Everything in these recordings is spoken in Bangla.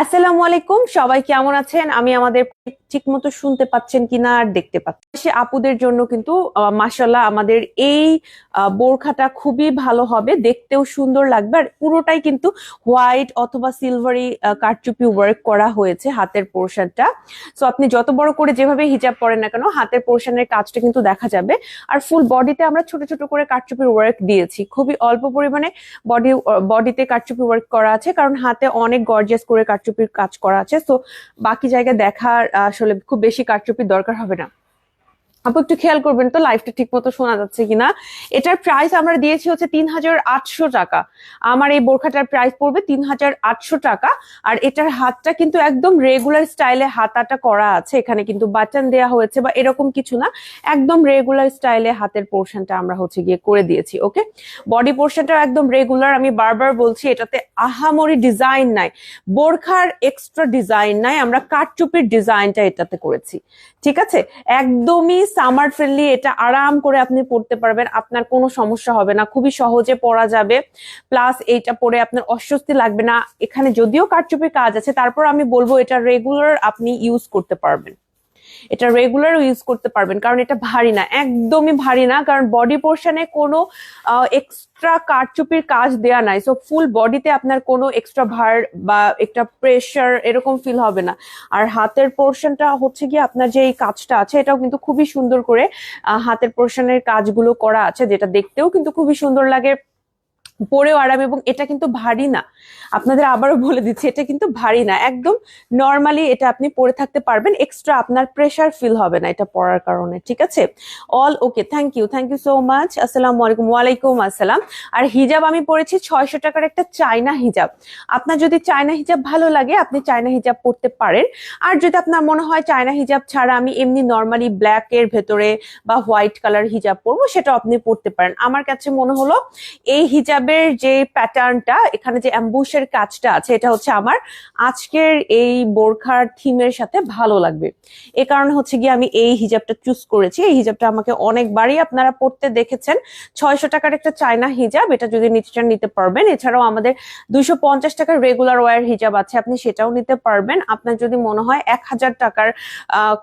আসসালামু আলাইকুম, সবাই কেমন আছেন? আমি আমাদের ঠিক মতো শুনতে পাচ্ছেন কিনা আর দেখতে পাচ্ছেন। সে আপুদের জন্য কিন্তু মাসাল্লাহ আমাদের এই বোরখাটা খুবই ভালো হবে, দেখতেও সুন্দর লাগবে। আর পুরোটাই কিন্তু হোয়াইট অথবা সিলভারি কারচুপি ওয়ার্ক করা হয়েছে হাতের পোর্শনটা। সো আপনি যত বড় করে যেভাবে হিজাব পরেন না কেন, হাতের পোর্শনের কাজটা কিন্তু দেখা যাবে। আর ফুল বডিতে আমরা ছোট ছোট করে কারচুপির ওয়ার্ক দিয়েছি। খুবই অল্প পরিমাণে বডি বডিতে কারচুপি ওয়ার্ক করা আছে, কারণ হাতে অনেক গর্জিয়াস করে কারচুপির কাজ করা আছে তো বাকি জায়গায় দেখার আসলে খুব বেশি কারচুপির দরকার হবে না। আপু, একটু খেয়াল করবেন তো লাইফটা ঠিক মতো শোনা যাচ্ছে কিনা। এটার প্রাইস আমরা দিয়েছি হচ্ছে তিন হাজার আটশো টাকা। আমার এই বোরখাটার প্রাইস পড়বে তিন হাজার আটশো টাকা। আর এটার হাতটা কিন্তু একদম রেগুলার স্টাইলে হাতাটা করা আছে। এখানে কিন্তু বাটন দেয়া হয়েছে বা এরকম কিছু না। একদম রেগুলার স্টাইলে হাতের পোর্শনটা আমরা হচ্ছে গিয়ে করে দিয়েছি ওকে বডি পোর্শনটা একদম রেগুলার আমি বারবার বলছি, এটাতে আহামরি ডিজাইন নাই। বোরখার এক্সট্রা ডিজাইন নাই। আমরা কাঠচুপির ডিজাইনটা এটাতে করেছি। ঠিক আছে? একদমই সামার ফ্রেন্ডলি এটা আরাম করে আপনি পড়তে পারবেন, আপনার কোনো সমস্যা হবে না, খুবই সহজে পড়া যাবে। প্লাস এইটা পরে আপনার অস্বস্তি লাগবে না। এখানে যদিও কারচুপির কাজ আছে, তারপর আমি বলব এটা রেগুলার আপনি ইউজ করতে পারবেন। এটা রেগুলার ইউজ করতে পারবেন। কারণ এটা ভারী না, একদমই ভারী না। কারণ বডি পোর্শনে কোনো এক্সট্রা কারচুপির কাজ দেয়া নাই। সো ফুল বডিতে আপনার কোনো এক্সট্রা ভার বা একটা প্রেশার এরকম ফিল হবে না। আর হাতের পোর্শনটা হচ্ছে কি আপনার যে এই কাজটা আছে, এটাও কিন্তু খুবই সুন্দর করে হাতের পোর্শনের কাজগুলো করা আছে, যেটা দেখতেও কিন্তু খুবই সুন্দর লাগে। পরেও আরাম এবং এটা কিন্তু ভারী না। আপনাদের আবারও বলে দিচ্ছি, এটা কিন্তু ভারী না। একদম নর্মালি এটা আপনি পরে থাকতে পারবেন এক্সট্রা আপনার প্রেশার ফিল হবে না এটা পরার কারণে, ঠিক আছে? All okay thank you thank you so much আসসালামু আলাইকুম, ওয়ালাইকুম আসসালাম। আর হিজাব আমি পরেছি ছয়শো টাকার একটা চায়না হিজাব। আপনার যদি চায়না হিজাব ভালো লাগে, আপনি চায়না হিজাব পরতে পারেন। আর যদি আপনার মনে হয় চায়না হিজাব ছাড়া আমি এমনি নর্মালি ব্ল্যাক এর ভেতরে বা হোয়াইট কালার হিজাব পরবো সেটা আপনি পরতে পারেন। আমার কাছে মনে হলো, এই হিজাবের যে প্যাটার্নটা, এখানে যে অ্যাম্বুশের কাজটা আছে, এটা হচ্ছে আমার আজকের এই বোরখার থিমের সাথে ভালো লাগবে। এ কারণে হচ্ছে গিয়ে আমি এই হিজাবটা চুজ করেছি। এই হিজাবটা আমাকে অনেকবারই আপনারা পড়তে দেখেছেন। ছয়শো টাকার একটা চায়না হিজাব, এটা যদি নিতে চান নিতে পারবেন। এছাড়াও আমাদের দুইশো পঞ্চাশ টাকার রেগুলার ওয়ার হিজাব আছে, আপনি সেটাও নিতে পারবেন। আপনার যদি মনে হয় এক হাজার টাকার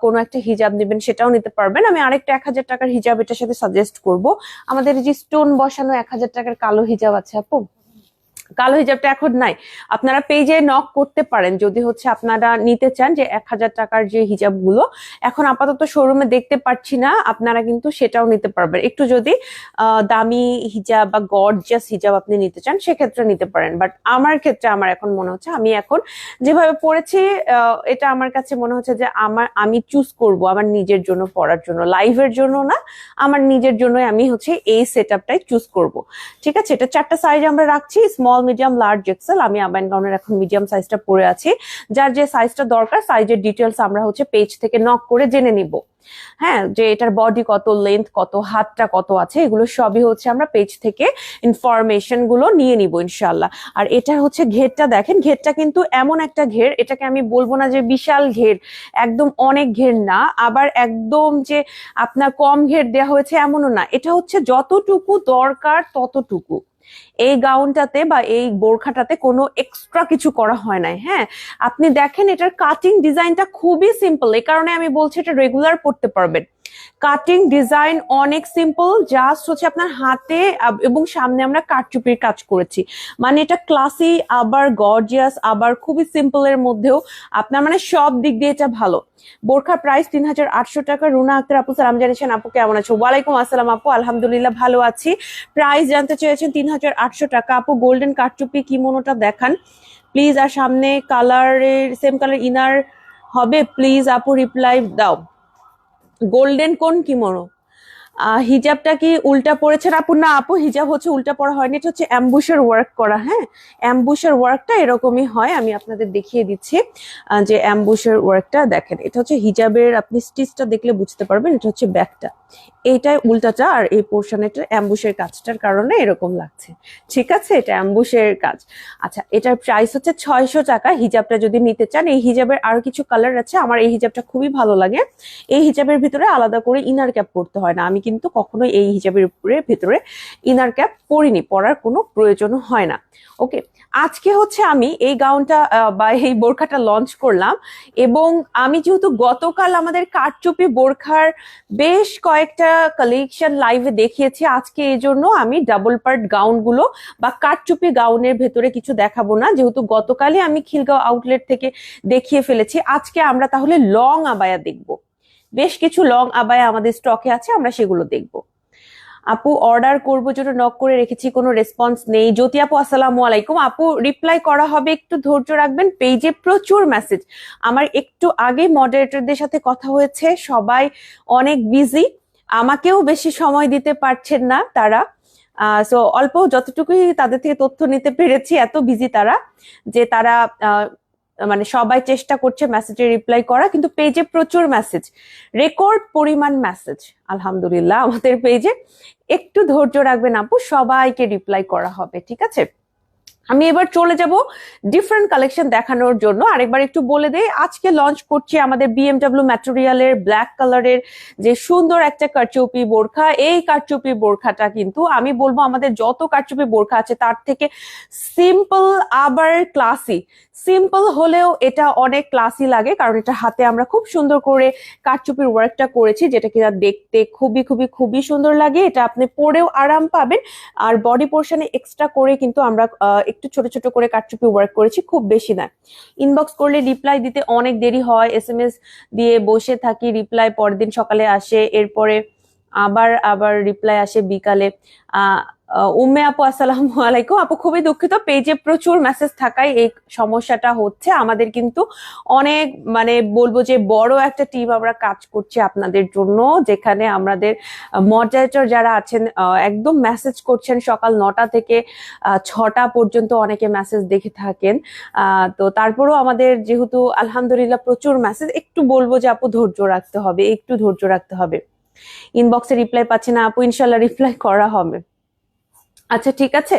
কোনো একটা হিজাব নেবেন, সেটাও নিতে পারবেন। আমি আরেকটা এক হাজার টাকার হিজাব এটার সাথে সাজেস্ট করব। আমাদের যে স্টোন বসানো এক হাজার টাকার কালো হিজাব আছে আপু। কালো হিজাবটা এখন নাই। আপনারা পেজে নক করতে পারেন। যদি হচ্ছে আপনারা নিতে চান যে এক হাজার টাকার যে হিজাবগুলো, এখন আপাতত শোরুমে দেখতে পাচ্ছি না। আপনারা কিন্তু সেটাও নিতে পারবেন। একটু যদি দামি হিজাব বা গর্জিয়াস হিজাব আপনি নিতে চান, সেক্ষেত্রে নিতে পারেন। বাট আমার ক্ষেত্রে আমার এখন মনে হচ্ছে, আমি এখন যেভাবে পড়েছি এটা আমার কাছে মনে হচ্ছে যে আমার, আমি চুজ করব আমার নিজের জন্য পড়ার জন্য। লাইভের জন্য না, আমার নিজের জন্যই আমি হচ্ছে এই সেট আপটাই চুজ করব। ঠিক আছে? এটা চারটা সাইজ আমরা রাখছি। স্মল মিডিয়াম লার্জ এক্সেল আমি আবাইন গাউনের এখন মিডিয়াম সাইজটা পরে আছি। যার যে সাইজটা দরকার সাইজের ডিটেলস আমরা হচ্ছে পেজ থেকে নক করে জেনে নিব। হ্যাঁ যে এটার বডি কত লেন্থ কত, হাতটা কত আছে, এগুলো সবই হচ্ছে আমরা পেজ থেকে ইনফরমেশনগুলো নিয়ে নিব ইনশাল্লাহ আর এটা হচ্ছে ঘেরটা দেখেন, ঘেরটা কিন্তু এমন একটা ঘের, এটাকে আমি বলব না যে বিশাল ঘের, একদম অনেক ঘের না, আবার একদম যে আপনার কম ঘের দেওয়া হয়েছে এমনও না। এটা হচ্ছে যতটুকু দরকার ততটুকু। এই গাউনটাতে বা এই বোরখাটাতে কোনো এক্সট্রা কিছু করা হয় নাই হ্যাঁ? আপনি দেখেন এটার কাটিং ডিজাইনটা খুবই সিম্পল এই কারণে আমি বলছি এটা রেগুলার পড়তে পারবেন। কাটিং ডিজাইন অনেক সিম্পল, জাস্ট হচ্ছে আপনার হাতে এবং সামনে আমরা কারচুপির কাজ করেছি। মানে এটা ক্লাসি, আবার গর্জিয়াস, আবার খুবই সিম্পল এর মধ্যেও আপনার মানে সব দিক দিয়ে এটা ভালো। বোরখার প্রাইস তিন হাজার আটশো টাকা। রুনা আক্তার আপু, সালাম জানিয়েছেন, আপু কেমন আছো? ওয়ালাইকুম আসসালাম আপু, আলহামদুলিল্লাহ ভালো আছি। প্রাইস জানতে চেয়েছেন তিন হাজার আটশো টাকা। আপু, গোল্ডেন কারচুপি কিমোনোটা দেখান? প্লিজ, আর সামনে কালারের সেম কালার ইনার হবে? প্লিজ, আপু রিপ্লাই দাও। গোল্ডেন কোন কিমোনো হিজাবটা কি উল্টা পড়েছেন? আপু, না, আপু, হিজাব হচ্ছে উল্টা পড়া হয়নি, এটা হচ্ছে অ্যাম্বুশের ওয়ার্ক করা হ্যাঁ? অ্যাম্বুশের ওয়ার্কটা এরকমই হয়, আমি আপনাদের দেখিয়ে দিচ্ছি যে অ্যাম্বুশের ওয়ার্কটা দেখেন, এটা হচ্ছে হিজাবের, আপনি স্টিচটা দেখলে বুঝতে পারবেন, এটা হচ্ছে ব্যাকটা এইটাই উল্টাটা আর এই পোর্শনেটা অ্যাম্বুশের কাজটার কারণে এরকম লাগছে। ঠিক আছে? এটা অ্যাম্বুশের কাজ। আচ্ছা এটার প্রাইস হচ্ছে ছয়শো টাকা, হিজাবটা যদি নিতে চান, এই হিজাবের আর কিছু কালার আছে, আমার এই হিজাবটা খুবই ভালো লাগে। এই হিজাবের ভিতরে আলাদা করে ইনার ক্যাপ পরতে হয় না, আমি কিন্তু কখনোই এই হিজাবের উপরে, ভেতরে ইনার ক্যাপ পরিনি, পরার কোনো প্রয়োজন হয় না। ওকে আজকে হচ্ছে আমি এই গাউনটা বা এই বোরখাটা লঞ্চ করলাম এবং আমি যেহেতু গতকাল আমাদের কারচুপি বোরখার বেশ কয়েকটা কালেকশন লাইভে দেখিয়েছি, আজকে এই জন্য আমি ডাবল পার্ট গাউনগুলো বা কারচুপি গাউনের ভেতরে কিছু দেখাবো না। যেহেতু গতকালই আমি খিলগাঁও আউটলেট থেকে দেখিয়ে ফেলেছি, আজকে আমরা তাহলে লং আবায়া দেখব। বেশ কিছু লং আবায়া আমাদের স্টকে আছে, আমরা সেগুলো দেখব। আপু অর্ডার করব জন্য নক করে রেখেছি, কোনো রেসপন্স নেই। জ্যোতি আপু, আসসালামু আলাইকুম। আপু রিপ্লাই করা হবে, একটু ধৈর্য রাখবেন। পেজে প্রচুর মেসেজ আমার একটু আগে মডারেটরদের সাথে কথা হয়েছে, সবাই অনেক বিজি আমাকেও বেশি সময় দিতে পারছেন না তারা। সো অল্প যতটুকুই তাদের থেকে তথ্য নিতে পেরেছি, এত বিজি তারা যে তারা মানে সবাই চেষ্টা করছে মেসেজে রিপ্লাই করা, কিন্তু পেজে প্রচুর মেসেজ রেকর্ড পরিমাণ মেসেজ আলহামদুলিল্লাহ, আমাদের পেজে একটু ধৈর্য রাখবেন আপু, সবাইকে রিপ্লাই করা হবে, ঠিক আছে? আমি এবার চলে যাব ডিফারেন্ট কালেকশন দেখানোর জন্য। আরেকবার একটু বলে দেই, আজকে লঞ্চ করছি আমাদের বিএমডব্লিউ ম্যাটেরিয়ালের ব্ল্যাক কালারের যে সুন্দর একটা কারচুপি বোরখা। এই কারচুপি বোরখাটা কিন্তু আমি বলব আমাদের যত কারচুপি বোরখা আছে তার থেকে সিম্পল আবার ক্লাসি সিম্পল হলেও এটা অনেক ক্লাসি লাগে, কারণ এটা হাতে আমরা খুব সুন্দর করে কারচুপির ওয়ার্কটা করেছি, যেটা কিনা দেখতে খুবই খুবই খুবই সুন্দর লাগে। এটা আপনি পরেও আরাম পাবেন। আর বডি পোর্শনে এক্সট্রা করে কিন্তু আমরা একটু ছোট ছোট করে কারচুপি ওয়ার্ক করেছি, খুব বেশি না। ইনবক্স করলে রিপ্লাই দিতে অনেক দেরি হয় এস দিয়ে বসে থাকি রিপ্লাই পরের দিন সকালে আসে, এরপরে আবার আবার রিপ্লাই আসে বিকালে উম্মে আপু, আসসালামু আলাইকুম। আপু, খুবই দুঃখিত পেজে প্রচুর মেসেজ থাকায় এই সমস্যাটা হচ্ছে। আমাদের কিন্তু অনেক মানে বলব যে বড় একটা টিম আমরা কাজ করছি আপনাদের জন্য, যেখানে আমাদের মডারেটর যারা আছেন একদম মেসেজ করছেন সকাল নটা থেকে ছটা পর্যন্ত অনেকে মেসেজ দেখে থাকেন। তো তারপরেও আমাদের যেহেতু আলহামদুলিল্লাহ প্রচুর মেসেজ একটু বলব যে আপু, ধৈর্য রাখতে হবে, একটু ধৈর্য রাখতে হবে। ইনবক্সে রিপ্লাই পাচ্ছি না আপু ইনশাল্লাহ রিপ্লাই করা হবে। আচ্ছা ঠিক আছে।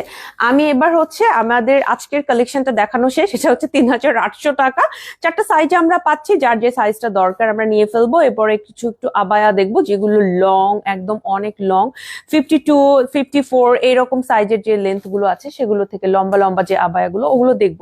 আমি এবার হচ্ছে আমাদের আজকের কালেকশনটা দেখানো শেষ। সেটা হচ্ছে তিন হাজার আটশো টাকা। চারটা সাইজ আমরা পাচ্ছি, যার যে সাইজটা দরকার আমরা নিয়ে ফেলব। এরপরে কিছু একটু আবায়া দেখব, যেগুলো লং একদম অনেক long fifty two fifty four এইরকম সাইজের যে লেন্থগুলো আছে, সেগুলো থেকে লম্বা লম্বা যে আবায়াগুলো, ওগুলো দেখব।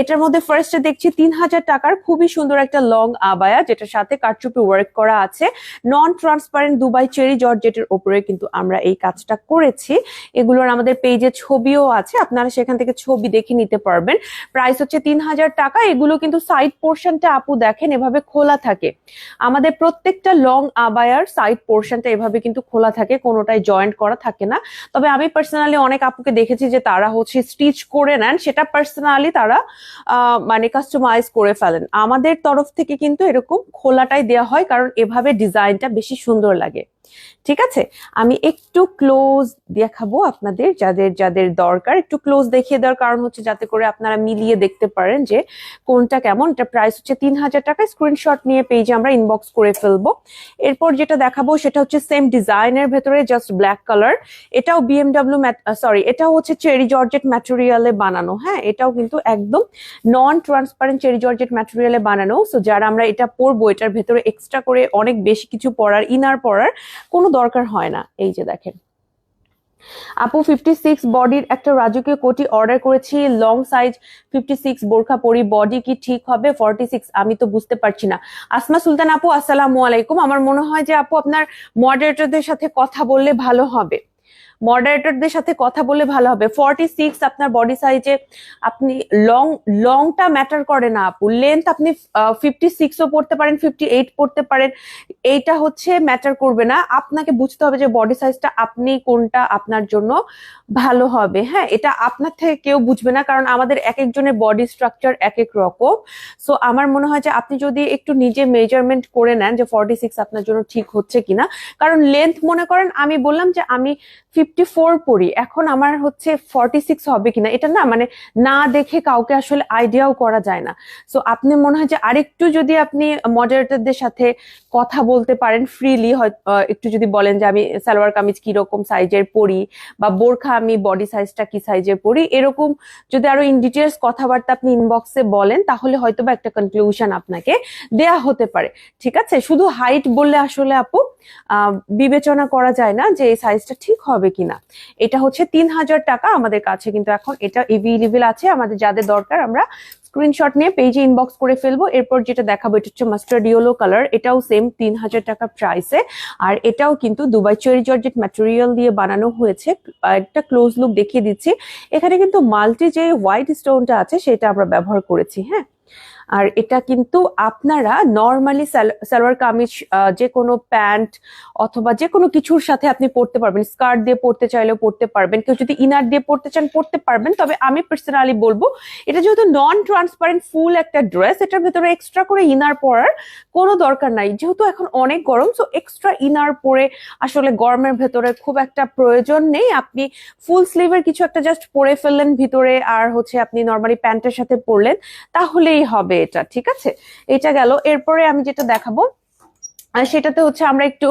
এটার মধ্যে ফার্স্টে দেখছি তিন হাজার টাকার খুবই সুন্দর একটা লং আবায়া, যেটার সাথে কারচুপি ওয়ার্ক করা আছে। নন ট্রান্সপারেন্ট দুবাই চেরি জর্জেটের ওপরে কিন্তু আমরা এই কাজটা করেছি। এগুলোর আমাদের পেজে ছবিও আছে, আপনারা সেখান থেকে ছবি দেখে নিতে পারবেন। প্রাইস হচ্ছে তিন হাজার টাকা, এগুলো কিন্তু সাইড পোর্শনটা আপু দেখেন, এভাবে খোলা থাকে। আমাদের প্রত্যেকটা লং আবায়ার সাইড পোর্শনটা এভাবে কিন্তু খোলা থাকে কোনোটাই জয়েন্ট করা থাকে না। তবে আমি পার্সোনালি অনেক আপুকে দেখেছি যে তারা হচ্ছে স্টিচ করে নেন, সেটা পার্সোনালি তারা মানে কাস্টমাইজ করে ফেলেন। আমাদের তরফ থেকে কিন্তু এরকম খোলাটাই দেওয়া হয়, কারণ এভাবে ডিজাইনটা বেশি সুন্দর লাগে। ঠিক আছে? আমি একটু ক্লোজ দেখাবো আপনাদের যাদের যাদের দরকার। একটু ক্লোজ দেখিয়ে দেওয়ার কারণ হচ্ছে যাতে করে আপনারা মিলিয়ে দেখতে পারেন যে কোনটা কেমন। এটা প্রাইস হচ্ছে তিন হাজার টাকা স্ক্রিনশট নিয়ে পেজে আমরা ইনবক্স করে ফেলব। এরপর যেটা দেখাবো সেটা হচ্ছে সেম ডিজাইনের ভেতরে জাস্ট ব্ল্যাক কালার এটাও বিএমডাব্লিউ সরি এটাও হচ্ছে চেরি জর্জেট ম্যাটেরিয়ালে বানানো। হ্যাঁ এটাও কিন্তু একদম নন ট্রান্সপারেন্ট চেরি জর্জেট ম্যাটেরিয়ালে বানানো। সো যারা আমরা এটা পরবো, এটার ভেতরে এক্সট্রা করে অনেক বেশি কিছু পরার ইনার পরার কোনো দরকার হয় না। এই যে দেখেন। আপু ফিফটি সিক্স বডির একটা রাজকীয় কোটি অর্ডার করেছি। লং সাইজ ফিফটি সিক্স বোরখা পরি বডি কি ঠিক হবে? ফর্টি সিক্স আমি তো বুঝতে পারছি না। আসমা সুলতান আপু, আসসালামু আলাইকুম। আমার মনে হয় যে আপু, আপনার মডারেটরদের সাথে কথা বললে ভালো হবে। মডারেটরদের সাথে কথা বলে ভালো হবে। ফর্টি সিক্স আপনার বডি সাইজে আপনি লং লংটা ম্যাটার করে না আপু। লেন্থ আপনি ফিফটি সিক্সও পড়তে পারেন ফিফটি এইট পড়তে পারেন। এইটা হচ্ছে ম্যাটার করবে না। আপনাকে বুঝতে হবে যে বডি সাইজটা আপনি কোনটা আপনার জন্য ভালো হবে। হ্যাঁ এটা আপনার থেকে কেউ বুঝবে না কারণ আমাদের এক একজনের বডি স্ট্রাকচার এক এক রকম। সো আমার মনে হয় যে আপনি যদি একটু নিজে মেজারমেন্ট করে নেন যে ফর্টি সিক্স আপনার জন্য ঠিক হচ্ছে কিনা। কারণ লেন্থ মনে করেন, আমি বললাম যে আমি ফিফটি পরি এখন আমার হচ্ছে ফর্টি হবে কিনা, এটা না মানে না দেখে কাউকে আসলে আইডিয়াও করা যায় না। সো আপনি মনে হয় যে আরেকটু যদি আপনি মডারেটরদের সাথে কথা বলতে পারেন ফ্রিলি একটু যদি বলেন যে আমি সালোয়ার কামিজ কীরকম সাইজের বা বোরখা আমি বডি সাইজটা কি সাইজের পরি এরকম যদি আরও ইন ডিটেলস কথাবার্তা আপনি ইনবক্সে বলেন, তাহলে হয়তো বা একটা কনক্লুশন আপনাকে দেয়া হতে পারে। ঠিক আছে? শুধু হাইট বললে আসলে আপু বিবেচনা করা যায় না যে এই সাইজটা ঠিক হবে কিনা। এটা হচ্ছে তিন হাজার টাকা আমাদের কাছে, কিন্তু এখন এটা এভেলেবেল আছে, আমাদের যাদের দরকার আমরা স্ক্রিনশট নিয়ে পেজে ইনবক্স করে ফেলব। এরপর যেটা দেখাবো, এটা হচ্ছে মাস্টার্ড ইয়েলো কালার এটাও সেম তিন হাজার টাকা প্রাইসে আর এটাও কিন্তু দুবাই চেরি জর্জেট ম্যাটেরিয়াল দিয়ে বানানো হয়েছে। একটা ক্লোজ লুক দেখিয়ে দিচ্ছি। এখানে কিন্তু মাল্টি যে হোয়াইট স্টোনটা আছে, সেটা আমরা ব্যবহার করেছি হ্যাঁ। আর এটা কিন্তু আপনারা নর্মালি সালোয়ার কামিজ যে কোনো প্যান্ট অথবা যে কোনো কিছুর সাথে আপনি পড়তে পারবেন। স্কার্ট দিয়ে পড়তে চাইলেও পড়তে পারবেন। কেউ যদি ইনার দিয়ে পড়তে চান পড়তে পারবেন। তবে আমি পার্সোনালি বলব, এটা যেহেতু নন ট্রান্সপারেন্ট ফুল একটা ড্রেস এটার ভেতরে এক্সট্রা করে ইনার পরার কোনো দরকার নাই। যেহেতু এখন অনেক গরম সো এক্সট্রা ইনার পরে আসলে গরমের ভেতরে খুব একটা প্রয়োজন নেই। আপনি ফুল স্লিভের কিছু একটা জাস্ট পরে ফেললেন ভিতরে, আর হচ্ছে আপনি নর্মালি প্যান্টের সাথে পরলেন, তাহলেই হবে। এটা ঠিক আছে? এটা গেল। এরপরে আমি যেটা দেখাবো সেটাতে হচ্ছে আমরা একটু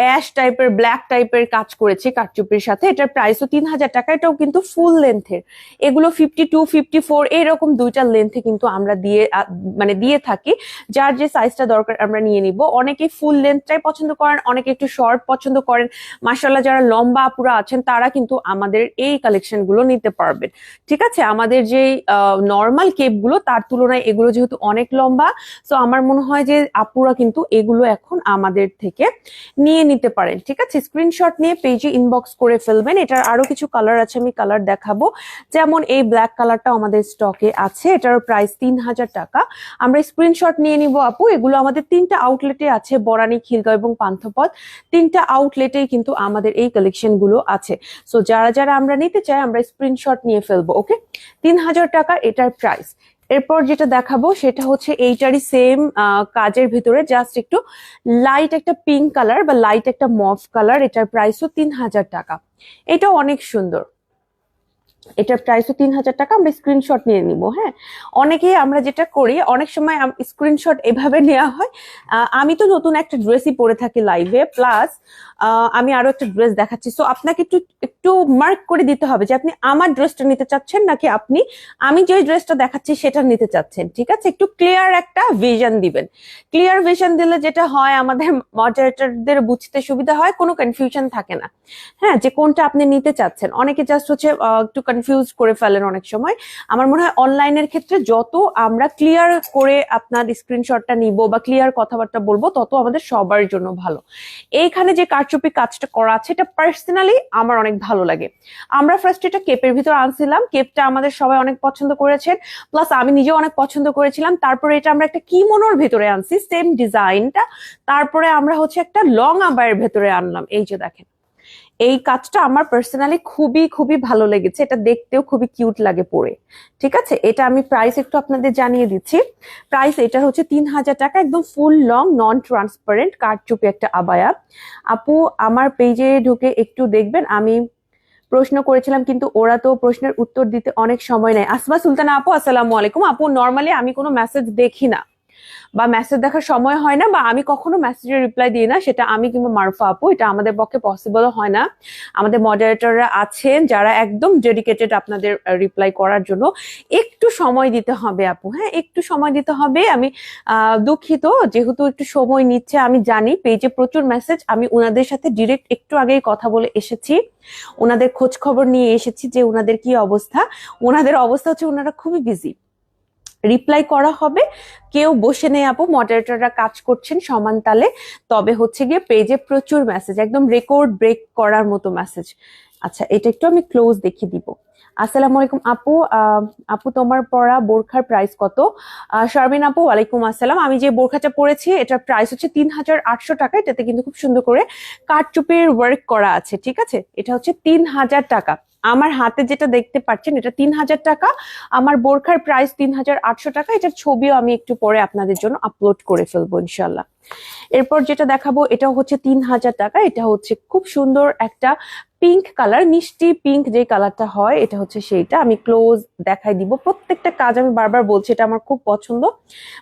অ্যাশ টাইপের ব্ল্যাক টাইপের কাজ করেছি কাঠচুপির সাথে। এটার প্রাইসও তিন হাজার টাকা, এটাও কিন্তু ফুল লেন্থের এগুলো ফিফটি টু ফিফটি ফোর এরকম দুইটা লেন্থে কিন্তু আমরা দিয়ে মানে দিয়ে থাকি। যার যে সাইজটা দরকার আমরা নিয়ে নিব। অনেকে ফুল লেন্থটাই পছন্দ করেন, অনেকে একটু শর্ট পছন্দ করেন। মাসাল্লাহ যারা লম্বা আপুরা আছেন, তারা কিন্তু আমাদের এই কালেকশনগুলো নিতে পারবেন। ঠিক আছে? আমাদের যে নর্মাল কেপগুলো তার তুলনায় এগুলো যেহেতু অনেক লম্বা সো আমার মনে হয় যে আপুরা কিন্তু এগুলো এখন আমাদের থেকে নিয়ে নিতে পারেন, ঠিক আছে? স্ক্রিনশট নিয়ে পেজে ইনবক্স করে ফেলবেন। এটার আরও কিছু কালার আছে, আমি কালার দেখাবো। যেমন এই ব্ল্যাক কালারটা আমাদের স্টকে আছে। এটার প্রাইস তিন হাজার টাকা। আমরা স্ক্রিনশট নিয়ে নিব, আপু। এগুলো আমাদের তিনটা আউটলেটে আছে বরানি খিলগাঁও এবং পান্থপথ। তিনটা আউটলেটেই কিন্তু আমাদের এই কালেকশনগুলো আছে। সো যারা যারা আমরা নিতে চাই, আমরা স্ক্রিনশট নিয়ে ফেলব ওকে তিন হাজার টাকা এটার প্রাইস এরপর যেটা দেখাবো সেটা হচ্ছে এইটারই সেম কাজের ভিতরে জাস্ট একটু লাইট একটা পিঙ্ক কালার বা লাইট একটা মফ কালার এটার প্রাইসও তিন হাজার টাকা। এটা অনেক সুন্দর। এটার প্রাইসও তিন হাজার টাকা, আমরা স্ক্রিনশট নিয়ে নিব হ্যাঁ? অনেকেই আমরা যেটা করি, অনেক সময় স্ক্রিনশট এভাবে নেওয়া হয়। আমি তো নতুন একটা ড্রেসই পরে থাকি লাইভে প্লাস আমি আরও একটা ড্রেস দেখাচ্ছি। সো আপনাকে একটু একটু মার্ক করে দিতে হবে যে আপনি আমার ড্রেসটা নিতে চাচ্ছেন নাকি আপনি, আমি যে ড্রেসটা দেখাচ্ছি সেটা নিতে চাচ্ছেন, ঠিক আছে? একটু ক্লিয়ার একটা ভিশন দিবেন। ক্লিয়ার ভিশন দিলে যেটা হয়, আমাদের মডারেটরদের বুঝতে সুবিধা হয়, কোনো কনফিউশন থাকে না। হ্যাঁ যে কোনটা আপনি নিতে চাচ্ছেন। অনেকে জাস্ট হচ্ছে একটু কনফিউজ করে ফেলেন অনেক সময়। আমার মনে হয় অনলাইনের ক্ষেত্রে যত আমরা ক্লিয়ার করে আপনার স্ক্রিনশটটা নিব বা ক্লিয়ার কথাবার্তা বলব, তত আমাদের সবার জন্য ভালো। এইখানে যে কারচুপি কাজটা করা আছে, এটা পার্সোনালি আমার অনেক ভালো লাগে। আমরা ফার্স্ট এটা কেপের ভিতর আনছিলাম। কেপটা আমাদের সবাই অনেক পছন্দ করেছেন। প্লাস আমি নিজেও অনেক পছন্দ করেছিলাম। তারপরে এটা আমরা একটা কিমোনোর ভেতরে আনছি সেম ডিজাইনটা তারপরে আমরা হচ্ছে একটা লং আবায়ের ভেতরে আনলাম। এই যে দেখেন। এই কাজটা আমার পার্সোনালি খুবই খুবই ভালো লেগেছে। এটা দেখতেও খুবই কিউট লাগে পরে। ঠিক আছে? এটা আমি প্রাইস একটু আপনাদের জানিয়ে দিচ্ছি। প্রাইস এটা হচ্ছে তিন হাজার টাকা, একদম ফুল লং নন ট্রান্সপারেন্ট কাঠচুপি একটা আবায়া। আপু, আমার পেজে ঢুকে একটু দেখবেন। আমি প্রশ্ন করেছিলাম, কিন্তু ওরা তো প্রশ্নের উত্তর দিতে অনেক সময় নেয়। আসমা সুলতানা আপু, আসসালামু আলাইকুম। আপু নর্মালি আমি কোনো মেসেজ দেখি না। বা মেসেজ দেখার সময় হয় না বা আমি কখনো মেসেজের রিপ্লাই দিই না, সেটা আমি কিংবা মারফা আপু, এটা আমাদের পক্ষে পসিবল হয় না। আমাদের মডারেটররা আছেন, যারা একদম ডেডিকেটেড আপনাদের রিপ্লাই করার জন্য। একটু সময় দিতে হবে আপু হ্যাঁ? একটু সময় দিতে হবে। আমি দুঃখিত, যেহেতু একটু সময় নিচ্ছে, আমি জানি পেজে প্রচুর মেসেজ আমি ওনাদের সাথে ডিরেক্ট একটু আগেই কথা বলে এসেছি। ওনাদের খোঁজ খবর নিয়ে এসেছি যে ওনাদের কি অবস্থা। ওনাদের অবস্থা হচ্ছে ওনারা খুবই বিজি রিপ্লাই করা হবে। কেউ বসে নেই আপু মডারেটররা কাজ করছেন সমান তালে। তবে হচ্ছে গিয়ে পেজে প্রচুর মেসেজ একদম রেকর্ড ব্রেক করার মতো মেসেজ আচ্ছা এটা একটু আমি ক্লোজ দেখিয়ে দিব। আসসালামু আলাইকুম আপু আপু তোমার পড়া বোরখার প্রাইস কত? শারমিন আপু, ওয়ালাইকুম আসসালাম। আমি যে বোরখাটা পরেছি এটার প্রাইস হচ্ছে তিন হাজার আটশো টাকা। এটাতে কিন্তু খুব সুন্দর করে কাঠচুপের ওয়ার্ক করা আছে, ঠিক আছে? এটা হচ্ছে তিন হাজার টাকা। আমার হাতে যেটা দেখতে পাচ্ছেন, এটা তিন হাজার টাকা। আমার বোরখার প্রাইস তিন হাজার আটশো টাকা। এটার ছবিও আমি একটু পরে আপনাদের জন্য আপলোড করে ফেলব ইনশাল্লাহ এরপর যেটা দেখাবো এটা হচ্ছে তিন হাজার টাকা। এটা হচ্ছে খুব সুন্দর একটা পিঙ্ক কালার মিষ্টি পিঙ্ক যে কালারটা হয়, এটা হচ্ছে সেইটা। আমি ক্লোজ দেখাই দিব। প্রত্যেকটা কাজ আমি বারবার বলছি, এটা আমার খুব পছন্দ।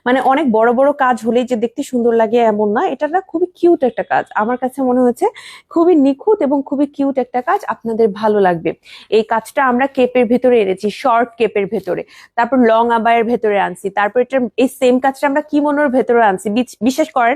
মানে অনেক বড় বড় কাজ হলেই যে দেখতে সুন্দর লাগে এমন না, এটা না খুবই কিউট একটা কাজ। আমার কাছে মনে হয়েছে খুবই নিখুঁত এবং খুবই কিউট একটা কাজ, আপনাদের ভালো লাগবে। এই কাজটা আমরা কেপের ভেতরে এনেছি শর্ট কেপের ভেতরে। তারপর লং আবায়ের ভেতরে আনছি। তারপর এটা এই সেম কাজটা আমরা কিমোনোর ভেতরে আনছি। বিশ্বাস করেন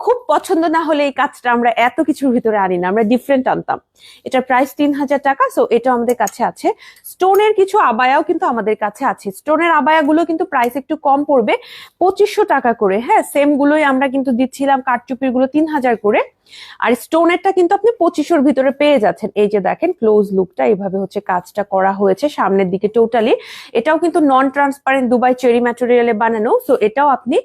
খুব পছন্দ না হলে এই কাজটা আমরা এত কিছুর ভিতরে আনি না, আমরা ডিফারেন্ট আনতাম। এটার প্রাইস তিন হাজার টাকা সো এটা আমাদের কাছে আছে। স্টোনের কিছু আবায়াও কিন্তু আমাদের কাছে আছে। স্টোনের আবায়াগুলো কিন্তু প্রাইস একটু কম পড়বে, পঁচিশশো টাকা করে হ্যাঁ সেম গুলোই আমরা কিন্তু দিচ্ছিলাম কাঠচুপিরগুলো তিন হাজার করে। আর স্টোনেরটা কিন্তু আপনি পঁচিশশোর ভিতরে পেয়ে যাচ্ছেন। এই যে দেখেন ক্লোজ লুকটা এইভাবে হচ্ছে কাজটা করা হয়েছে সামনের দিকে টোটালি এটাও কিন্তু নন ট্রান্সপারেন্ট দুবাই চেরি ম্যাটেরিয়ালে বানানো সো এটাও আপনি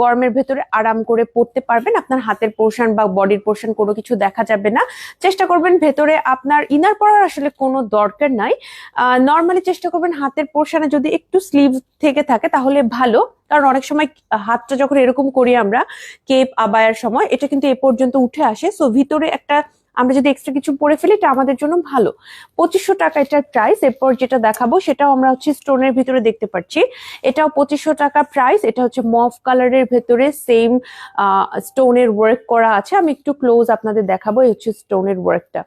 গরমের ভেতরে আরাম করে পড়তে পারবেন। আপনার হাতের পোর্শন বা বডির পোর্শন কোনো কিছু দেখা যাবে না। চেষ্টা করবেন ভেতরে আপনার ইনার পরার আসলে কোনো দরকার নাই। নর্মালি চেষ্টা করবেন হাতের পোর্শনে যদি একটু স্লিভ থেকে থাকে তাহলে ভালো। কারণ অনেক সময় হাতটা যখন এরকম করি আমরা, কেপ, আবায়ার সময়, এটা কিন্তু এ পর্যন্ত উঠে আসে। সো ভিতরে একটা আমরা যদি এক্সট্রা কিছু পরে ফেলি, এটা আমাদের জন্য ভালো। পঁচিশশো টাকা এটার প্রাইস এরপর যেটা দেখাবো, সেটাও আমরা হচ্ছে স্টোনের ভিতরে দেখতে পাচ্ছি। এটাও পঁচিশশো টাকা প্রাইস এটা হচ্ছে মফ কালারের ভেতরে সেম স্টোনের ওয়ার্ক করা আছে। আমি একটু ক্লোজ আপনাদের দেখাবো, এই হচ্ছে স্টোনের ওয়ার্কটা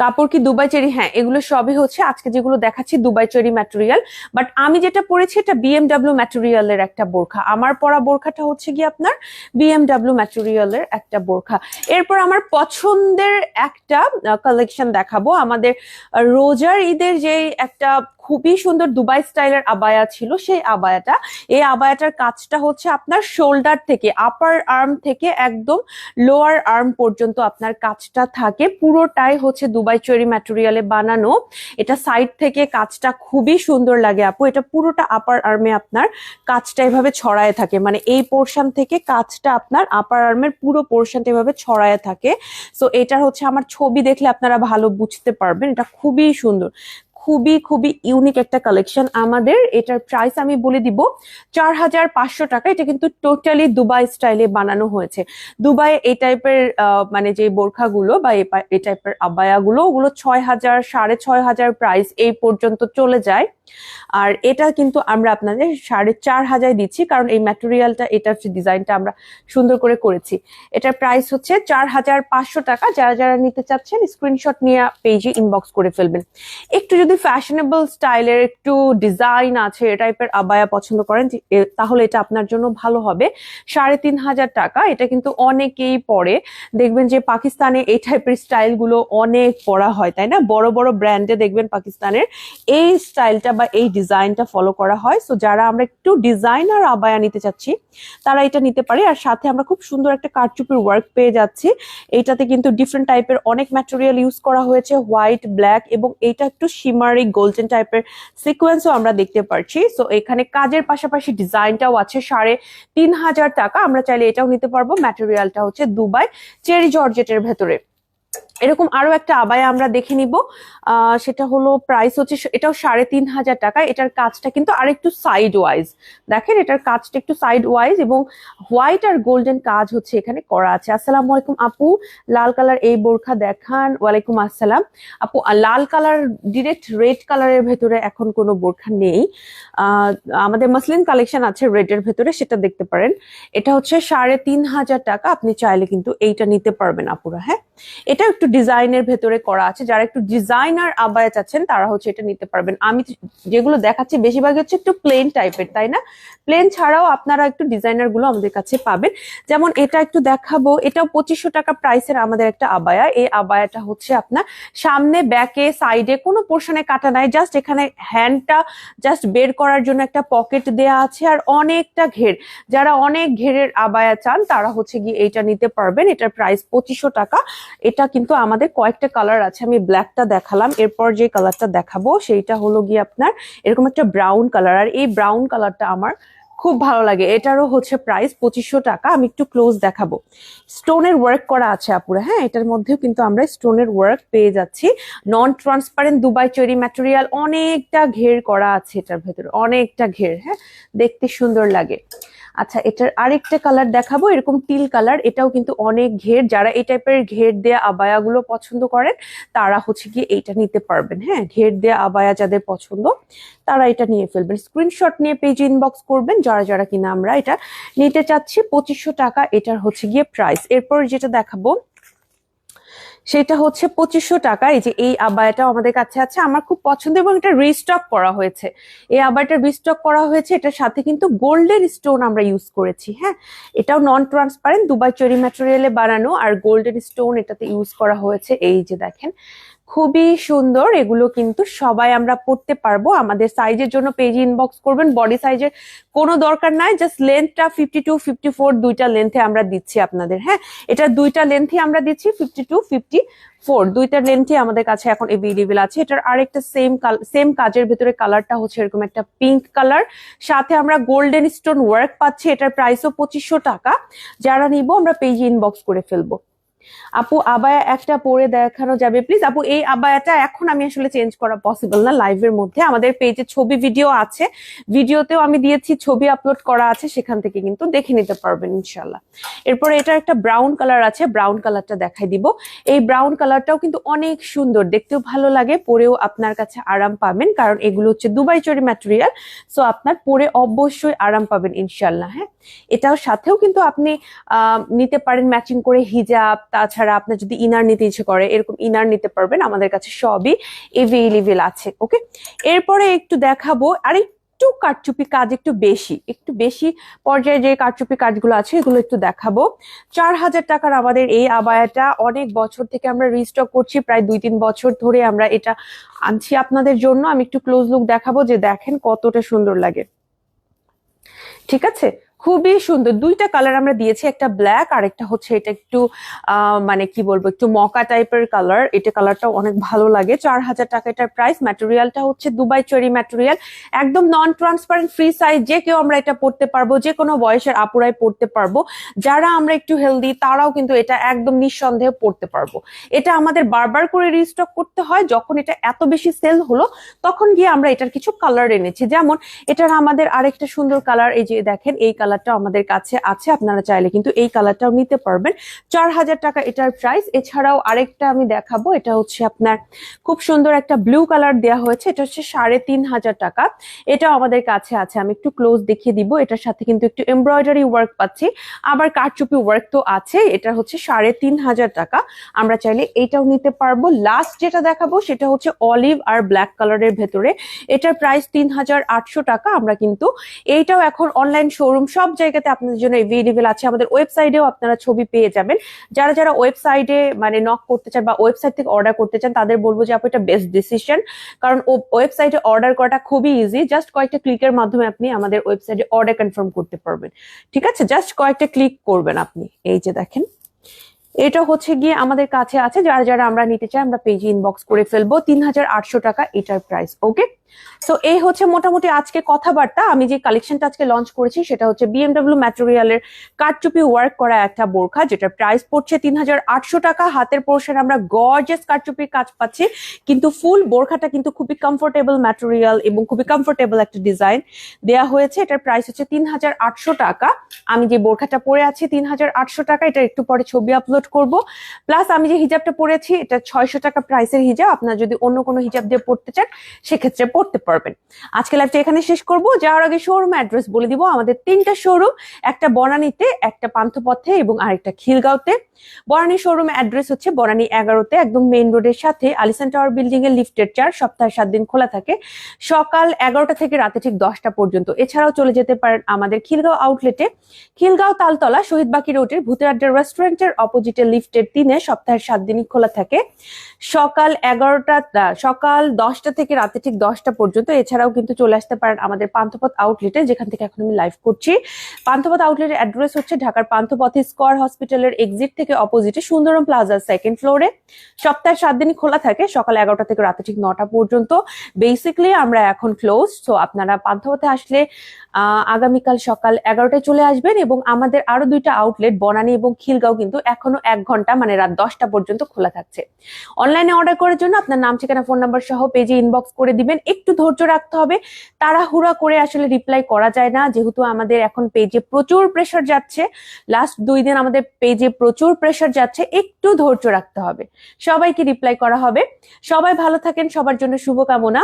কাপড় কি দুবাই চেরি? হ্যাঁ এগুলো সবই হচ্ছে আজকে যেগুলো দেখাচ্ছি দুবাই চেরি ম্যাটেরিয়াল। বাট আমি যেটা পড়েছি এটা বিএমডাব্লিউ ম্যাটেরিয়ালের একটা বোরখা। আমার পরা বোরখাটা হচ্ছে গিয়ে আপনার বিএমডাব্লিউ ম্যাটেরিয়ালের একটা বোরখা। এরপর আমার পছন্দের একটা কালেকশন দেখাবো। আমাদের রোজার ঈদের যে একটা খুবই সুন্দর দুবাই স্টাইলের আবায়া ছিল। সেই আবায়াটা, এই আবায়াটার কাজটা হচ্ছে আপনার শোল্ডার থেকে আপার আর্ম থেকে একদম লোয়ার আর্ম পর্যন্ত আপনার কাজটা থাকে। পুরোটাই হচ্ছে দুবাই চেরি ম্যাটেরিয়ালে বানানো। এটা সাইড থেকে কাজটা খুবই সুন্দর লাগে আপু। এটা পুরোটা আপার আর্মে আপনার কাজটা এভাবে ছড়ায় থাকে। মানে এই পোর্শন থেকে কাজটা আপনার আপার আর্মের পুরো পোর্শনটা এভাবে ছড়ায় থাকে। সো এটার হচ্ছে আমার ছবি দেখলে আপনারা ভালো বুঝতে পারবেন। এটা খুবই সুন্দর। খুবই খুবই ইউনিক একটা কালেকশন আমাদের এটার প্রাইস আমি বলে দিব চার হাজার পাঁচশো টাকা। এটা কিন্তু টোটালি দুবাই স্টাইলে বানানো হয়েছে। দুবাই এই টাইপের মানে যে বোরখাগুলো বা এই টাইপের আবায়াগুলো ওগুলো ছয় হাজার, সাড়ে ছয় হাজার প্রাইস এই পর্যন্ত চলে যায়। আর এটা কিন্তু আমরা আপনাদের সাড়ে চার হাজার দিচ্ছি, কারণ এই ম্যাটেরিয়ালটা এটার ডিজাইনটা আমরা সুন্দর করে করেছি। এটার প্রাইস হচ্ছে চার হাজার পাঁচশো টাকা। যারা যারা নিতে চাচ্ছেন স্ক্রিনশট নিয়ে পেজে ইনবক্স করে ফেলবেন। একটু যদি ফ্যাশনেবল স্টাইলের একটু ডিজাইন আছে এ টাইপের আবায়া পছন্দ করেন তাহলে এটা আপনার জন্য ভালো হবে। সাড়ে তিন হাজার টাকা, এটা কিন্তু অনেকেই পরে। দেখবেন যে পাকিস্তানে এই টাইপের স্টাইলগুলো অনেক পরা হয়, তাই না? বড় বড় ব্র্যান্ডে দেখবেন পাকিস্তানের এই স্টাইলটা বা এই ডিজাইনটা ফলো করা হয়। সো যারা আমরা একটু ডিজাইনার আবায়া নিতে চাচ্ছি, তারা এটা নিতে পারে। আর সাথে আমরা খুব সুন্দর একটা কারচুপির ওয়ার্ক পেয়ে যাচ্ছি। এইটাতে কিন্তু ডিফারেন্ট টাইপের অনেক ম্যাটেরিয়াল ইউজ করা হয়েছে হোয়াইট ব্ল্যাক এবং এটা একটু শিমারি গোল্ডেন টাইপের সিকোয়েন্সও আমরা দেখতে পারছি। সো এখানে কাজের পাশাপাশি ডিজাইনটাও আছে, সাড়ে তিন হাজার টাকা। আমরা চাইলে এটাও নিতে পারব। ম্যাটেরিয়ালটা হচ্ছে দুবাই চেরি জর্জেটের ভেতরে। এরকম আরও একটা আবায়া আমরা দেখে নিব। সেটা হলো প্রাইস হচ্ছে এটাও সাড়ে তিন হাজার টাকা। এটার কাজটা কিন্তু আরেকটু সাইড ওয়াইজ দেখেন, এটার কাজটা একটু সাইড ওয়াইজ এবং হোয়াইট আর গোল্ডেন কাজ হচ্ছে এখানে করা আছে। আসসালামু আলাইকুম আপু। লাল কালার এই বোরখা দেখান। ওয়ালাইকুম আসসালাম। আপু লাল কালার ডিরেক্ট রেড কালারের ভেতরে এখন কোনো বোরখা নেই। আমাদের মাসলিন কালেকশন আছে রেডের ভেতরে, সেটা দেখতে পারেন। এটা হচ্ছে সাড়ে তিন হাজার টাকা। আপনি চাইলে কিন্তু এইটা নিতে পারবেন আপুরা হ্যাঁ? এটা একটু ডিজাইনের ভেতরে করা আছে। যারা একটু ডিজাইনার আবায়া চাচ্ছেন, তারা হচ্ছে এটা নিতে পারবেন। আমি যেগুলো দেখাচ্ছি বেশিরভাগ হচ্ছে একটু প্লেন টাইপের তাই না? প্লেন ছাড়াও আপনারা একটু ডিজাইনারগুলো আমাদের কাছে পাবেন। যেমন এটা একটু দেখাবো, এটাও পঁচিশশো টাকা প্রাইসের আমাদের একটা আবায়া। এই আবায়াটা হচ্ছে আপনার সামনে, ব্যাকে সাইডে কোনো পোর্শনে কাটা নাই জাস্ট এখানে হ্যান্ডটা জাস্ট বের করার জন্য একটা পকেট দেয়া আছে আর অনেকটা ঘের। যারা অনেক ঘেরের আবায়া চান, তারা হচ্ছে গিয়ে এইটা নিতে পারবেন। এটার প্রাইস পঁচিশশো টাকা। এটা কিন্তু আমাদের কয়েকটা কালার আছে, আমি ব্ল্যাকটা দেখালাম, এরপর যে কালারটা দেখাবো সেইটা হলো গিয়ে আপনার এরকম একটা ব্রাউন কালার আর এই ব্রাউন কালারটা আমার খুব ভালো লাগে। এটারও হচ্ছে প্রাইস পঁচিশশো টাকা, আমি একটু ক্লোজ দেখাবো। স্টোনের ওয়ার্ক করা আছে আপুরা হ্যাঁ এটার মধ্যেও কিন্তু আমরা স্টোনের ওয়ার্ক পেয়ে যাচ্ছি। Non transparent Dubai cherry material অনেকটা ঘের করা আছে এটার ভেতরে, অনেকটা ঘের হ্যাঁ দেখতে সুন্দর লাগে। আচ্ছা এটার আরেকটা কালার দেখাবো, এরকম টিল কালার এটাও কিন্তু অনেক ঘের। যারা এই টাইপের ঘের দেয়া আবায়াগুলো পছন্দ করেন, তারা হচ্ছে গিয়ে এইটা নিতে পারবেন হ্যাঁ? ঘের দেয়া আবায়া যাদের পছন্দ, তারা এটা নিয়ে ফেলবেন। স্ক্রিনশট নিয়ে পেজ ইনবক্স করবেন, যারা যারা কিনা আমরা এটা নিতে চাচ্ছি, পঁচিশশো টাকা এটার হচ্ছে গিয়ে প্রাইস এরপর যেটা দেখাবো সেটা হচ্ছে পঁচিশশো টাকা। এই যে এই আবায়াটাও আমাদের কাছে আছে, আমার খুব পছন্দ এবং এটা রিস্টক করা হয়েছে। এই আবায়াটা রিস্টক করা হয়েছে, এটার সাথে কিন্তু গোল্ডের স্টোন আমরা ইউজ করেছি হ্যাঁ? এটাও নন ট্রান্সপারেন্ট দুবাই চেরি ম্যাটেরিয়ালে বানানো, আর গোল্ডের স্টোন এটাতে ইউজ করা হয়েছে। এই যে দেখেন খুবই সুন্দর, এগুলো কিন্তু সবাই আমরা পড়তে পারব। আমাদের সাইজের জন্য পেজ ইনবক্স করবেন বডি সাইজের কোনো দরকার নাই জাস্ট লেন্থটা ফিফটি টু ফিফটি ফোর দুইটা লেন্থে আমরা দিচ্ছি আপনাদের হ্যাঁ? এটা দুইটা লেন্থই আমরা দিচ্ছি ফিফটি টু ফিফটি ফোর দুইটা লেন্থই আমাদের কাছে এখন এভেলেবেল আছে। এটার আরেকটা সেম সেম কাজের ভেতরে কালারটা হচ্ছে এরকম একটা পিঙ্ক কালার সাথে আমরা গোল্ডেন স্টোন ওয়ার্ক পাচ্ছি, এটার প্রাইসও পঁচিশশো টাকা। যারা নিব, আমরা পেজ ইনবক্স করে ফেলব। আপু আবায়া একটা পরে দেখানো যাবে। প্লিজ আপু, এই আবায়াটা এখন আমি আসলে চেঞ্জ করা পসিবল না লাইভের মধ্যে। আমাদের পেজে ছবি ভিডিও আছে। ভিডিওতেও আমি দিয়েছি, ছবি আপলোড করা আছে, সেখান থেকে কিন্তু দেখে নিতে পারবেন ইনশাল্লাহ এরপরে এটা একটা ব্রাউন কালার আছে ব্রাউন কালারটা দেখাই দিব। এই ব্রাউন কালারটাও কিন্তু অনেক সুন্দর, দেখতেও ভালো লাগে, পরেও আপনার কাছে আরাম পাবেন, কারণ এগুলো হচ্ছে দুবাই চরি ম্যাটেরিয়াল সো আপনার পরে অবশ্যই আরাম পাবেন ইনশাল্লাহ হ্যাঁ? এটাও সাথেও কিন্তু আপনি নিতে পারেন ম্যাচিং করে হিজাব তাছাড়া আপনার যদি ইনার নিতে ইচ্ছে করে, এরকম ইনার নিতে পারবেন, আমাদের কাছে সবই এভেলেবেল আছে ওকে এরপরে একটু দেখাবো আর একটু কারচুপি কাজ একটু বেশি একটু বেশি পর্যায়ে যে কারচুপি কাজগুলো আছে, এগুলো একটু দেখাবো। চার হাজার টাকার আমাদের এই আবায়াটা অনেক বছর থেকে আমরা রিস্টক করছি, প্রায় দুই তিন বছর ধরে আমরা এটা আনছি আপনাদের জন্য। আমি একটু ক্লোজ লুক দেখাবো যে দেখেন কতটা সুন্দর লাগে। ঠিক আছে? খুবই সুন্দর। দুইটা কালার আমরা দিয়েছি, একটা ব্ল্যাক আর একটা হচ্ছে এটা একটু মানে কি বলব, একটু মকা টাইপের কালার এটা কালারটা অনেক ভালো লাগে। চার হাজার টাকা এটার প্রাইস ম্যাটেরিয়ালটা হচ্ছে দুবাই চেরি ম্যাটেরিয়াল একদম নন ট্রান্সপারেন্ট ফ্রি সাইজ যে কেউ আমরা এটা পড়তে পারব, যে কোনো বয়সের আপুরাই পড়তে পারব। যারা আমরা একটু হেলদি তারাও কিন্তু এটা একদম নিঃসন্দেহে পড়তে পারব। এটা আমাদের বারবার করে রিস্টক করতে হয়। যখন এটা এত বেশি সেল হলো, তখন গিয়ে আমরা এটার কিছু কালার এনেছি। যেমন, এটার আমাদের আরেকটা সুন্দর কালার এই যে দেখেন, এই কালারটা আমাদের কাছে আছে, আপনারা চাইলে কিন্তু এই কালারটাও নিতে পারবেন। চার হাজার টাকা এটার প্রাইস এছাড়াও আরেকটা আমি দেখাবো, এটা হচ্ছে আপনার খুব সুন্দর একটা ব্লু কালার দেওয়া হয়েছে, এটা হচ্ছে সাড়ে তিন হাজার টাকা। এটাও আমাদের কাছে আছে, আমি একটু ক্লোজ দেখিয়ে দিব, এটার সাথে কিন্তু একটু এমব্রয়ডারি ওয়ার্ক পাচ্ছি। আবার কারচুপি ওয়ার্ক তো আছে, এটা হচ্ছে সাড়ে তিন হাজার টাকা। আমরা চাইলে এটাও নিতে পারব। লাস্ট যেটা দেখাবো, সেটা হচ্ছে অলিভ আর ব্ল্যাক কালারের ভেতরে। এটার প্রাইস তিন হাজার আটশো টাকা, আমরা কিন্তু এইটাও এখন অনলাইন শোরুম সব জায়গাতে আপনাদের জন্য এভেলেবেল আছে। আমাদের ওয়েবসাইটেও আপনারা ছবি পেয়ে যাবেন। যারা যারা ওয়েবসাইটে মানে নক করতে চান বা ওয়েবসাইট থেকে অর্ডার করতে চান, তাদের বলব যে আপু, এটা বেস্ট ডিসিশন কারণ ওয়েবসাইটে অর্ডার করাটা খুবই ইজি জাস্ট কয়েকটা ক্লিকের মাধ্যমে আপনি আমাদের ওয়েবসাইটে অর্ডার কনফার্ম করতে পারবেন। ঠিক আছে? জাস্ট কয়েকটা ক্লিক করবেন আপনি। এই যে দেখেন। এটা হচ্ছে গিয়ে আমাদের কাছে আছে। যারা যারা আমরা নিতে চাই, আমরা পেজে ইনবক্স করে ফেলব। তিন হাজার আটশো টাকা এটার প্রাইস ওকে সো এই হচ্ছে মোটামুটি আজকে কথাবার্তা। আমি যে কালেকশনটা আজকে লঞ্চ করেছি, সেটা হচ্ছে বিএমডব্লিউ ম্যাটেরিয়ালের কারচুপি ওয়ার্ক করা একটা বোরখা, যেটার প্রাইস পড়ছে তিন টাকা। হাতের পোর্শন আমরা গর্জেস কারচুপির কাজ পাচ্ছি। কিন্তু ফুল বোরখাটা কিন্তু খুবই কমফোর্টেবল ম্যাটেরিয়াল এবং খুবই কমফোর্টেবল একটা ডিজাইন দেয়া হয়েছে। এটার প্রাইস হচ্ছে তিন হাজার আটশো টাকা। আমি যে বোরখাটা পরে আছি, তিন হাজার আটশো টাকা, এটা একটু পরে ছবি আপলোড করব। প্লাস আমি যে হিজাবটা পরেছি, এটা ছয়শো টাকা প্রাইসের হিজাব। আপনার যদি অন্য কোনো হিজাব দিয়ে পড়তে চান, সেক্ষেত্রে পড়তে পারবেন। আজকে লাইভটা এখানে শেষ করব। যাওয়ার আগে শোরুম অ্যাড্রেস বলে দিব। আমাদের তিনটা শোরুম একটা বনানীতে, একটা পান্থপথে এবং আরেকটা খিলগাঁওতে। বনানী শোরুম অ্যাড্রেস হচ্ছে বনানী এগারোতে, একদম মেইন রোডের সাথে। আলিসান টাওয়ার বিল্ডিং এর লিফটের চার সপ্তাহে সাত দিন খোলা থাকে। সকাল এগারোটা থেকে রাতে ঠিক দশটা পর্যন্ত। এছাড়াও চলে যেতে পারেন আমাদের খিলগাঁও আউটলেটে খিলগাঁও তালতলা, শহীদ বাকি রোডের ভূতের আড্ডা রেস্টুরেন্টের অপোজিটে লিফটের তিনে সপ্তাহের সাত দিনই খোলা থাকে। সকাল এগারোটা সকাল দশটা থেকে রাতে ঠিক দশটা পর্যন্ত। এছাড়াও কিন্তু চলে আসতে পারেন আমাদের পান্থপথ আউটলেটে যেখান থেকে এখন আমি লাইভ করছি। পান্থপথ আউটলেটের অ্যাড্রেস হচ্ছে ঢাকার পান্থপথে স্কোয়ার হসপিটালের এক্সিট থেকে অপোজিটে সুন্দরম প্লাজার সেকেন্ড ফ্লোরে সপ্তাহে সাত দিনই খোলা থাকে, সকাল এগারোটা থেকে রাতে ঠিক নটা পর্যন্ত। বেসিকলি আমরা এখন ক্লোজ তো আপনারা পান্থপথে আসলে আগামীকাল সকাল এগারোটায় চলে আসবেন এবং আমাদের আরও দুইটা আউটলেট বনানী এবং খিলগাঁও কিন্তু এখনও এক ঘণ্টা মানে রাত দশটা পর্যন্ত খোলা থাকছে। অনলাইনে অর্ডার করার জন্য আপনার নাম, ঠিকানা ফোন নাম্বার সহ পেজে ইনবক্স করে দিবেন একটু ধৈর্য রাখতে হবে। তাড়াহুড়া করে আসলে রিপ্লাই করা যায় না। যেহেতু আমাদের এখন পেজে প্রচুর প্রেশার যাচ্ছে লাস্ট দুই দিন আমাদের পেজে প্রচুর প্রেশার যাচ্ছে, একটু ধৈর্য রাখতে হবে। সবাইকে রিপ্লাই করা হবে। সবাই ভালো থাকেন, সবার জন্য শুভকামনা।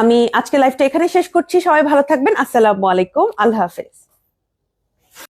আমি আজকে লাইফটা এখানে শেষ করছি। সবাই ভালো থাকবেন। আসসালামু আলাইকুম। আল্লাহ হাফেজ।